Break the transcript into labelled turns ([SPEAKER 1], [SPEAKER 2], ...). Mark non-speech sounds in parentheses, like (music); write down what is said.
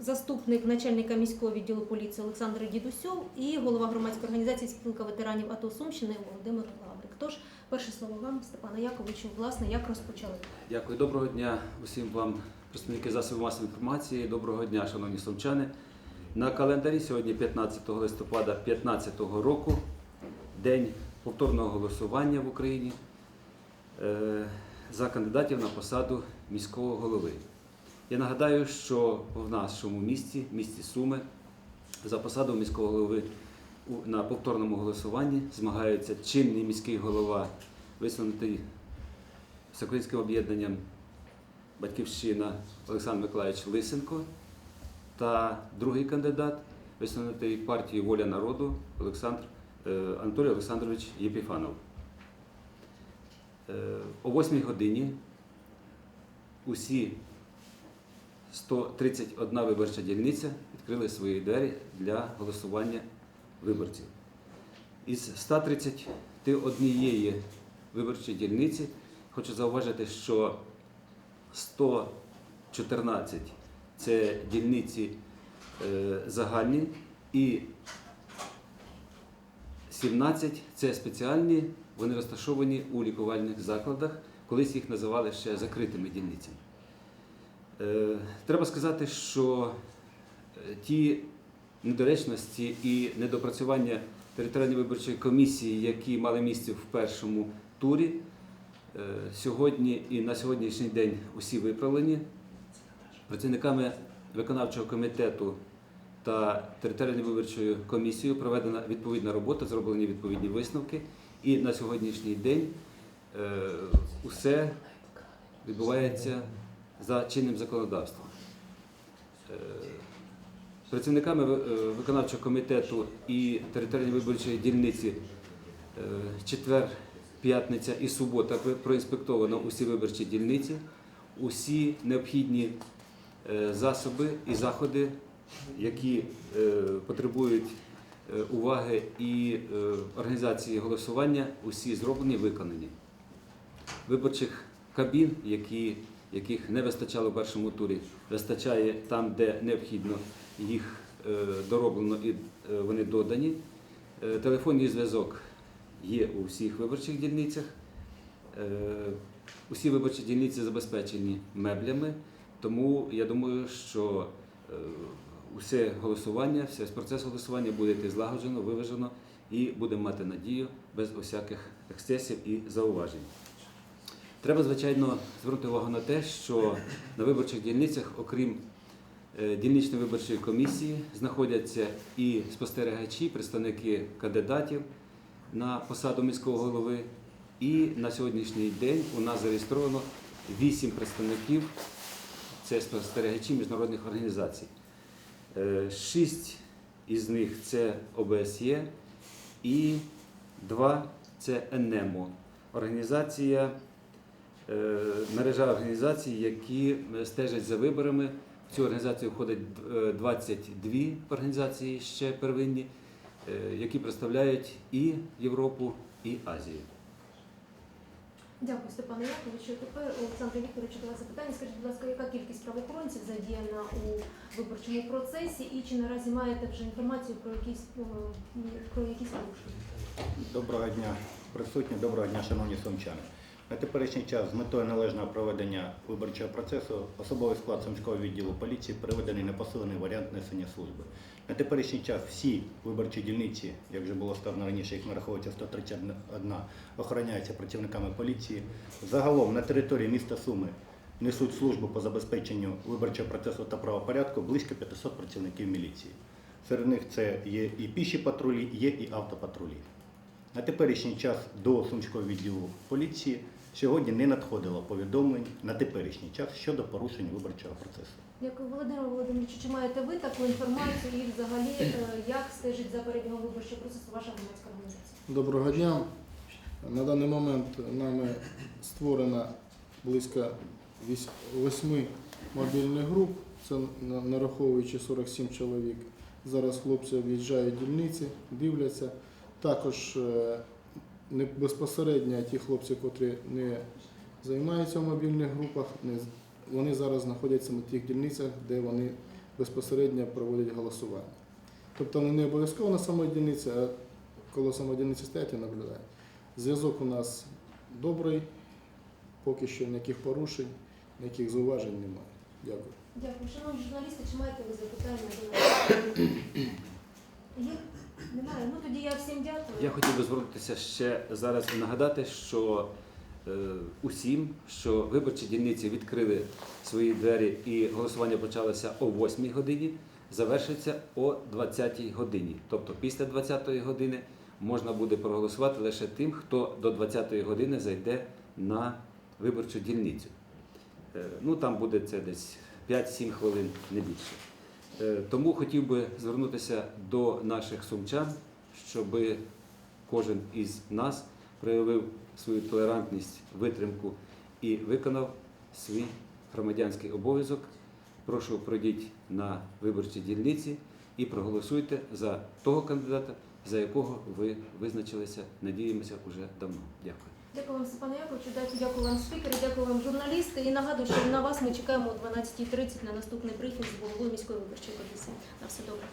[SPEAKER 1] заступник начальника міського відділу поліції Олександр Дідусьов і голова громадської організації спілка ветеранів АТО Сумщини Володимир Лаврик. Тож, перше слово вам, Степана Яковичу, власне, як розпочали?
[SPEAKER 2] Дякую, доброго дня усім вам, представники засобів масової інформації. Доброго дня, шановні сумчани. На календарі сьогодні 15 листопада 2015 року, день повторного голосування в Україні е, за кандидатів на посаду міського голови. Я нагадаю, що в нашому місті, місті Суми, за посаду міського голови на повторному голосуванні змагаються чинний міський голова, висунутий Всеукраїнським об'єднанням Батьківщина Олександр Миколаївич Лисенко та другий кандидат, висунутий партією Воля народу Олександр, е, Анатолій Олександрович Єпіфанов. Е, О 8 годині усі 131 виборча дільниця відкрили свої двері для голосування виборців. Із 131 виборчої дільниці хочу зауважити, що 114 це дільниці е, загальні і 17 це спеціальні, вони розташовані у лікувальних закладах, колись їх називали ще закритими дільницями. Е, Треба сказати, що е, ті недоречності і недопрацювання територіальної виборчої комісії, які мали місце в першому турі, е, сьогодні і на сьогоднішній день усі виправлені. Працівниками виконавчого комітету та територіальною виборчою комісією проведена відповідна робота, зроблені відповідні висновки. І на сьогоднішній день усе відбувається за чинним законодавством. Е, Працівниками е, виконавчого комітету і територіальної виборчої дільниці е, четвер, п'ятниця і субота проінспектовано усі виборчі дільниці, усі необхідні засоби і заходи, які потребують уваги і організації голосування, усі зроблені, виконані. Виборчих кабін, які, яких не вистачало в першому турі, вистачає там, де необхідно, їх е, дороблено і е, вони додані. Е, Телефонний зв'язок є у всіх виборчих дільницях. Усі виборчі дільниці забезпечені меблями, тому я думаю, що усе голосування, весь процес голосування буде йти злагоджено, виважено і будемо мати надію без усяких ексцесів і зауважень. Треба, звичайно, звернути увагу на те, що на виборчих дільницях, окрім е, дільничної виборчої комісії, знаходяться і спостерігачі, представники кандидатів на посаду міського голови. І на сьогоднішній день у нас зареєстровано вісім представників, це спостерігачі міжнародних організацій. Е, Шість із них це ОБСЄ і два це ЕНЕМО. Організація, мережа організацій, які е, стежать за виборами. В цю організацію входить е, 22 організації ще первинні, е, які представляють і Європу, і Азію.
[SPEAKER 1] Дякую, Степане Яковичу. Тепер Олександр Вікторович, до вас запитання. Скажіть, будь ласка, яка кількість правоохоронців задіяна у виборчому процесі, і чи наразі маєте вже інформацію про якісь е, про якісь порушення?
[SPEAKER 3] Доброго дня, присутні, доброго дня, шановні сумчани. На теперішній час з метою належного проведення виборчого процесу особовий склад Сумського відділу поліції переведений на посилений варіант несення служби. На теперішній час всі виборчі дільниці, як вже було сказано раніше, їх нараховується 131, охороняються працівниками поліції. Загалом на території міста Суми несуть службу по забезпеченню виборчого процесу та правопорядку близько 500 працівників міліції. Серед них це є і піші патрулі, є і автопатрулі. На теперішній час до Сумського відділу поліції сьогодні не надходило повідомлень на теперішній час щодо порушень виборчого процесу.
[SPEAKER 1] Дякую, Володимир Володимирович. Чи маєте ви таку інформацію і взагалі е, як стежить за перебігом виборчого процесу ваша громадська організація?
[SPEAKER 4] Доброго дня. На даний момент нами створено близько восьми мобільних груп, це нараховуючи 47 чоловік. Зараз хлопці об'їжджають дільниці, дивляться. Також е, не безпосередньо ті хлопці, котрі не займаються в мобільних групах, вони зараз знаходяться на тих дільницях, де вони безпосередньо проводять голосування. Тобто вони не обов'язково на самій дільниці, а коли самої дільниці стоять і наблюдають. Зв'язок у нас добрий, поки що ніяких порушень, ніяких зауважень немає. Дякую.
[SPEAKER 1] Дякую. Шановні журналісти, чи маєте ви запитання (clears throat) немає. Ну тоді я всім дякую.
[SPEAKER 2] Я хотів би звернутися ще зараз і нагадати, що е, усім, що виборчі дільниці відкрили свої двері і голосування почалося о 8 годині, завершиться о 20 годині. Тобто після 20 години можна буде проголосувати лише тим, хто до 20 години зайде на виборчу дільницю. Е, Ну там буде це десь 5-7 хвилин, не більше. Е, Тому хотів би звернутися до наших сумчан, щоб кожен із нас проявив свою толерантність, витримку і виконав свій громадянський обов'язок. Прошу пройдіть на виборчі дільниці і проголосуйте за того кандидата, за якого ви визначилися, надіємося, уже давно. Дякую.
[SPEAKER 1] Дякую вам, Степане Яковичу, дякую, вам, спікери, дякую вам, журналісти. І нагадую, що на вас ми чекаємо о 12.30 на наступний брифінг з головою міської виборчої комісії. На все добре.